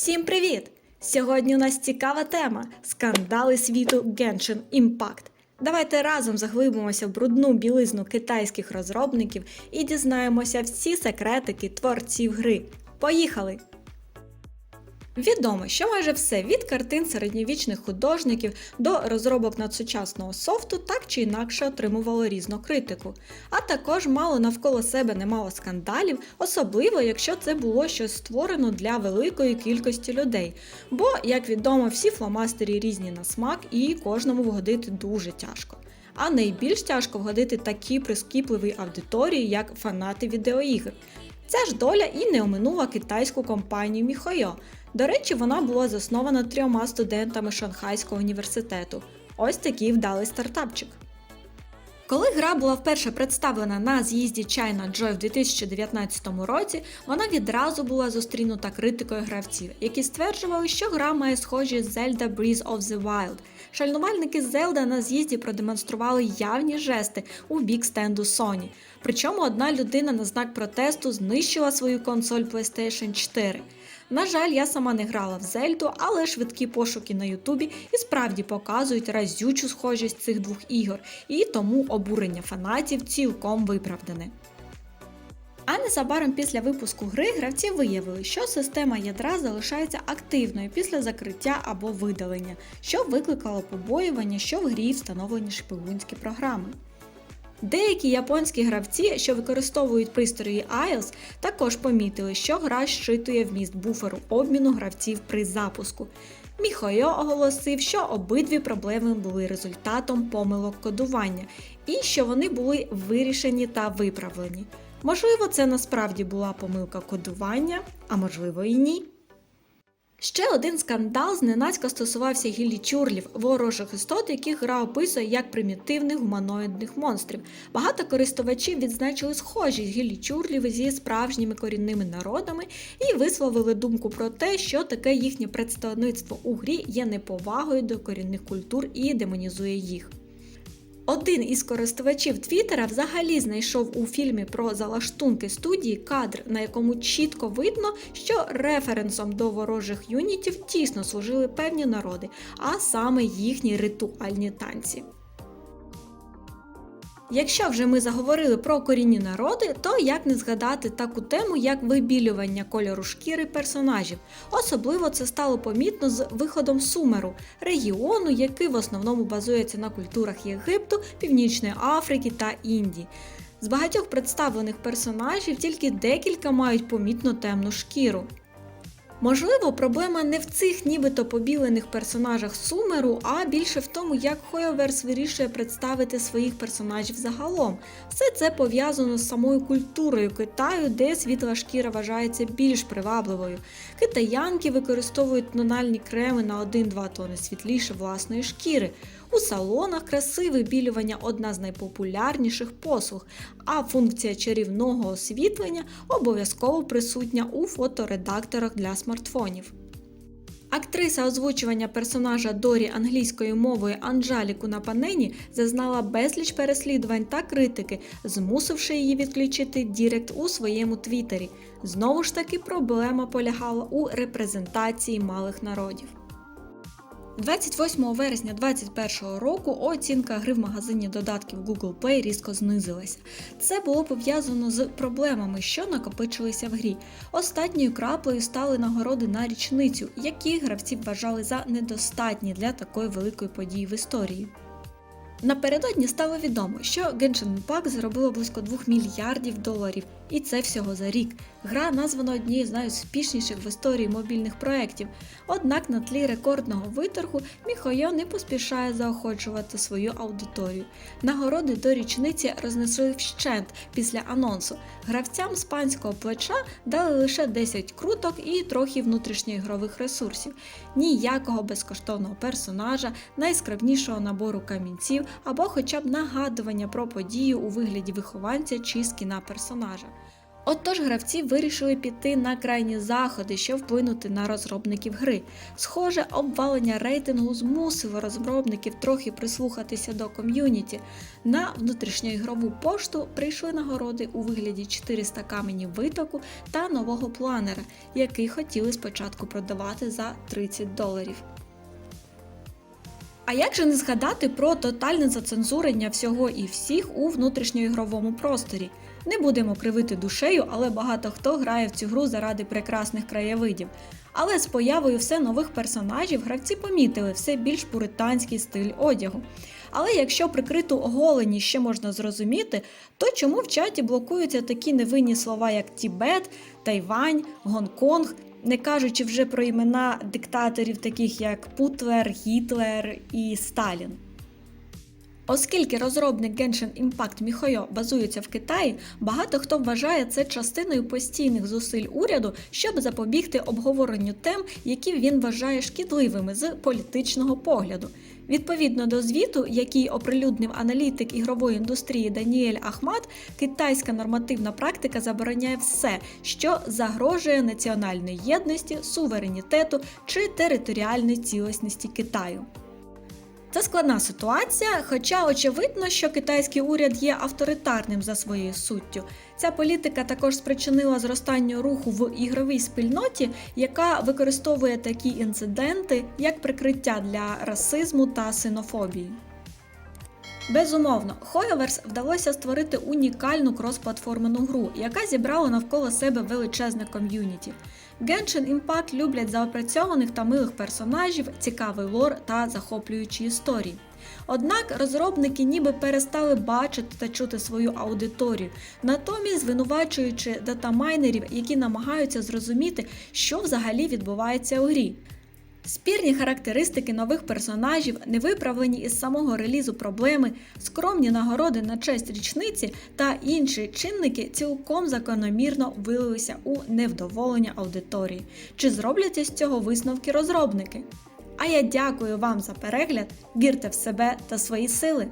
Всім привіт! Сьогодні у нас цікава тема скандали світу Genshin Impact. Давайте разом заглибимося в брудну білизну китайських розробників і дізнаємося всі секретики творців гри. Поїхали! Відомо, що майже все від картин середньовічних художників до розробок надсучасного софту так чи інакше отримувало різну критику. А також мало навколо себе немало скандалів, особливо якщо це було щось створено для великої кількості людей. Бо, як відомо, всі фломастері різні на смак і кожному вгодити дуже тяжко. А найбільш тяжко вгодити такій прискіпливій аудиторії, як фанати відеоігр. Ця ж доля і не оминула китайську компанію Міхойо. До речі, вона була заснована трьома студентами Шанхайського університету. Ось такий вдалий стартапчик. Коли гра була вперше представлена на з'їзді China Joy в 2019 році, вона відразу була зустрінута критикою гравців, які стверджували, що гра має схожі з Zelda Breath of the Wild. Шальнувальники Zelda на з'їзді продемонстрували явні жести у бік стенду Sony. Причому одна людина на знак протесту знищила свою консоль PlayStation 4. На жаль, я сама не грала в Зельду, але швидкі пошуки на Ютубі і справді показують разючу схожість цих двох ігор, і тому обурення фанатів цілком виправдане. А незабаром після випуску гри гравці виявили, що система ядра залишається активною після закриття або видалення, що викликало побоювання, що в грі встановлені шпигунські програми. Деякі японські гравці, що використовують пристрої IOS, також помітили, що гра щитує вміст буферу обміну гравців при запуску. Міхойо оголосив, що обидві проблеми були результатом помилок кодування і що вони були вирішені та виправлені. Можливо, це насправді була помилка кодування, а можливо і ні. Ще один скандал зненацька стосувався гіллічурлів, ворожих істот, яких гра описує як примітивних гуманоїдних монстрів. Багато користувачів відзначили схожість гіллічурлів зі справжніми корінними народами і висловили думку про те, що таке їхнє представництво у грі є неповагою до корінних культур і демонізує їх. Один із користувачів Твіттера взагалі знайшов у фільмі про залаштунки студії кадр, на якому чітко видно, що референсом до ворожих юнітів тісно служили певні народи, а саме їхні ритуальні танці. Якщо вже ми заговорили про корінні народи, то як не згадати таку тему, як вибілювання кольору шкіри персонажів. Особливо це стало помітно з виходом Сумеру, регіону, який в основному базується на культурах Єгипту, Північної Африки та Індії. З багатьох представлених персонажів тільки декілька мають помітно темну шкіру. Можливо, проблема не в цих нібито побілених персонажах Сумеру, а більше в тому, як Хойоверс вирішує представити своїх персонажів загалом. Все це пов'язано з самою культурою Китаю, де світла шкіра вважається більш привабливою. Китаянки використовують тональні креми на 1-2 тони світліше власної шкіри. У салонах краси вибілювання одна з найпопулярніших послуг, а функція чарівного освітлення обов'язково присутня у фоторедакторах для смартфонів. Актриса озвучування персонажа Дорі англійською мовою Анджалі Кунапанені зазнала безліч переслідувань та критики, змусивши її відключити Дірект у своєму твіттері. Знову ж таки, проблема полягала у репрезентації малих народів. 28 вересня 2021 року оцінка гри в магазині додатків Google Play різко знизилася. Це було пов'язано з проблемами, що накопичилися в грі. Останньою краплею стали нагороди на річницю, які гравці вважали за недостатні для такої великої події в історії. Напередодні стало відомо, що Genshin Impact заробило близько 2 мільярдів доларів, і це всього за рік. Гра названа однією з найуспішніших в історії мобільних проєктів. Однак на тлі рекордного виторгу Міхойо не поспішає заохочувати свою аудиторію. Нагороди до річниці рознесли вщент після анонсу. Гравцям з панського плеча дали лише 10 круток і трохи внутрішньоігрових ресурсів. Ніякого безкоштовного персонажа, найскравнішого набору камінців або хоча б нагадування про подію у вигляді вихованця чи скіна персонажа. Отож, гравці вирішили піти на крайні заходи, щоб вплинути на розробників гри. Схоже, обвалення рейтингу змусило розробників трохи прислухатися до ком'юніті. На внутрішньоігрову пошту прийшли нагороди у вигляді 400 каменів витоку та нового планера, який хотіли спочатку продавати за 30 доларів. А як же не згадати про тотальне зацензурення всього і всіх у внутрішньоігровому просторі? Не будемо кривити душею, але багато хто грає в цю гру заради прекрасних краєвидів. Але з появою все нових персонажів гравці помітили все більш пуританський стиль одягу. Але якщо прикриту оголені ще можна зрозуміти, то чому в чаті блокуються такі невинні слова, як Тібет, Тайвань, Гонконг, не кажучи вже про імена диктаторів, таких як Путлер, Гітлер і Сталін. Оскільки розробник Genshin Impact Міхойо базується в Китаї, багато хто вважає це частиною постійних зусиль уряду, щоб запобігти обговоренню тем, які він вважає шкідливими з політичного погляду. Відповідно до звіту, який оприлюднив аналітик ігрової індустрії Даніель Ахмат, китайська нормативна практика забороняє все, що загрожує національної єдності, суверенітету чи територіальній цілісності Китаю. Це складна ситуація, хоча очевидно, що китайський уряд є авторитарним за своєю суттю. Ця політика також спричинила зростання руху в ігровій спільноті, яка використовує такі інциденти як прикриття для расизму та синофобії. Безумовно, Hoyoverse вдалося створити унікальну кросплатформену гру, яка зібрала навколо себе величезне ком'юніті. Genshin Impact люблять заопрацьованих та милих персонажів, цікавий лор та захоплюючі історії. Однак розробники ніби перестали бачити та чути свою аудиторію, натомість звинувачуючи датамайнерів, які намагаються зрозуміти, що взагалі відбувається у грі. Спірні характеристики нових персонажів, невиправлені із самого релізу проблеми, скромні нагороди на честь річниці та інші чинники цілком закономірно вилилися у невдоволення аудиторії. Чи зроблять із цього висновки розробники? А я дякую вам за перегляд, вірте в себе та свої сили!